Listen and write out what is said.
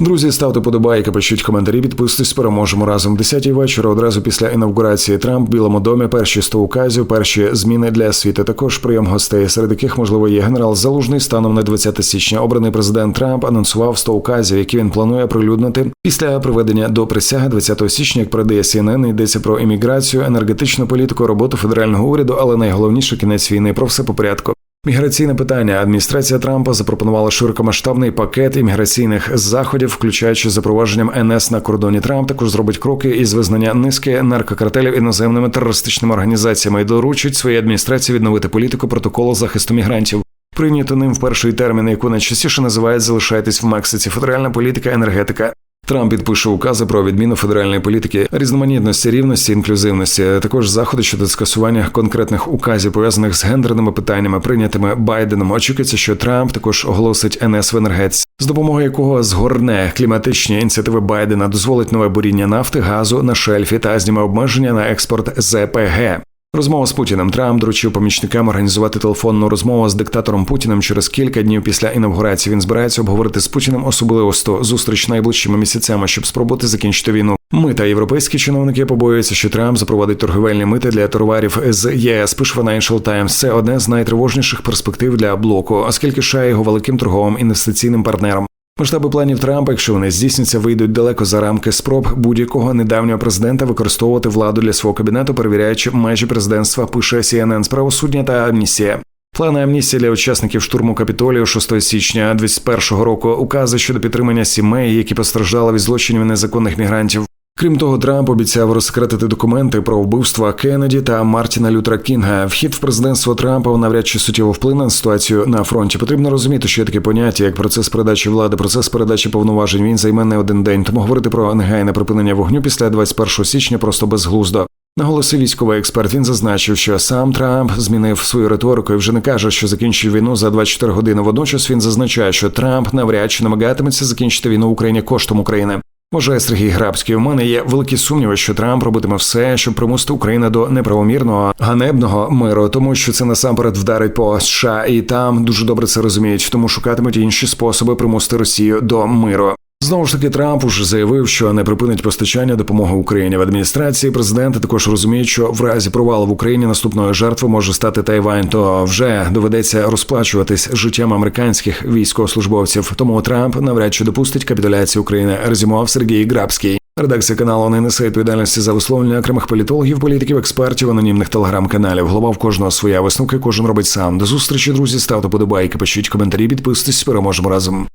Друзі, ставте подобайки, пишіть коментарі, підписуйтесь, переможемо разом. Десятій вечора одразу після інавгурації Трамп в Білому домі. Перші 100 указів, перші зміни для світу. Також прийом гостей, серед яких можливо є генерал Залужний. Станом на 20 січня обраний президент Трамп анонсував 100 указів, які він планує оприлюднити після проведення до присяги 20 січня. Як передає CNN, йдеться про імміграцію, енергетичну політику, роботу федерального уряду, але найголовніше кінець війни про все по порядку. Міграційне питання адміністрація Трампа запропонувала широкомасштабний пакет імміграційних заходів, включаючи запровадженням НС на кордоні. Трамп також зробить кроки із визнання низки наркокартелів іноземними терористичними організаціями і доручить своїй адміністрації відновити політику протоколу захисту мігрантів. Прийнято ним в перший термін, яку найчастіше називають залишайтесь в Мексиці. Федеральна політика, енергетика. Трамп підпише укази про відміну федеральної політики, різноманітності, рівності, інклюзивності, а також заходи щодо скасування конкретних указів пов'язаних з гендерними питаннями, прийнятими Байденом. Очікується, що Трамп також оголосить НС в енергетиці, з допомогою якого згорне кліматичні ініціативи Байдена, дозволить нове буріння нафти, газу на шельфі та зніме обмеження на експорт ЗПГ. Розмова з Путіним Трамп доручив помічникам організувати телефонну розмову з диктатором Путіним через кілька днів після інавгурації. Він збирається обговорити з Путіним особливо сто зустріч найближчими місяцями, щоб спробувати закінчити війну. Ми та європейські чиновники побоюються, що Трамп запровадить торговельні мити для товарів з ЄС. Пише Financial Times. Це одне з найтривожніших перспектив для блоку, оскільки США його великим торговим інвестиційним партнером. Масштаби планів Трампа, якщо вони здійсняться, вийдуть далеко за рамки спроб будь-якого недавнього президента використовувати владу для свого кабінету, перевіряючи межі президентства. Пише CNN з правосуддя та амнісія. Плани амністії для учасників штурму капітолію 6 січня 2021 року. Укази щодо підтримання сімей, які постраждали від злочинів незаконних мігрантів. Крім того, Трамп обіцяв розсекретити документи про вбивства Кеннеді та Мартіна Лютера Кінга. Вхід в президентство Трампа навряд чи суттєво вплине на ситуацію на фронті. Потрібно розуміти, що є таке поняття, як процес передачі влади, процес передачі повноважень. Він займе не один день. Тому говорити про негайне припинення вогню після 21 січня просто безглуздо. Наголосив військовий експерт. Він зазначив, що сам Трамп змінив свою риторику і вже не каже, що закінчив війну за 24 години. Водночас він зазначає, що Трамп навряд чи намагатиметься закінчити війну в Україні коштом України. Вважає Сергій Грабський. У мене є великі сумніви, що Трамп робитиме все, щоб примусити Україну до неправомірного ганебного миру, тому що це насамперед вдарить по США, і там дуже добре це розуміють, тому шукатимуть інші способи примусити Росію до миру. Знову ж таки, Трамп уже заявив, що не припинить постачання допомоги Україні в адміністрації. Президенти також розуміють, що в разі провалу в Україні наступною жертвою може стати Тайвань, то вже доведеться розплачуватись життям американських військовослужбовців. Тому Трамп навряд чи допустить капітуляцію України. Резюмував Сергій Грабський. Редакція каналу не несе відповідальності за висловлення окремих політологів, політиків, експертів, анонімних телеграм-каналів. Голова в кожного своя висновки, кожен робить сам. До зустрічі, друзі. Ставте подобайки, пишіть коментарі, підписуйтесь. Переможемо разом.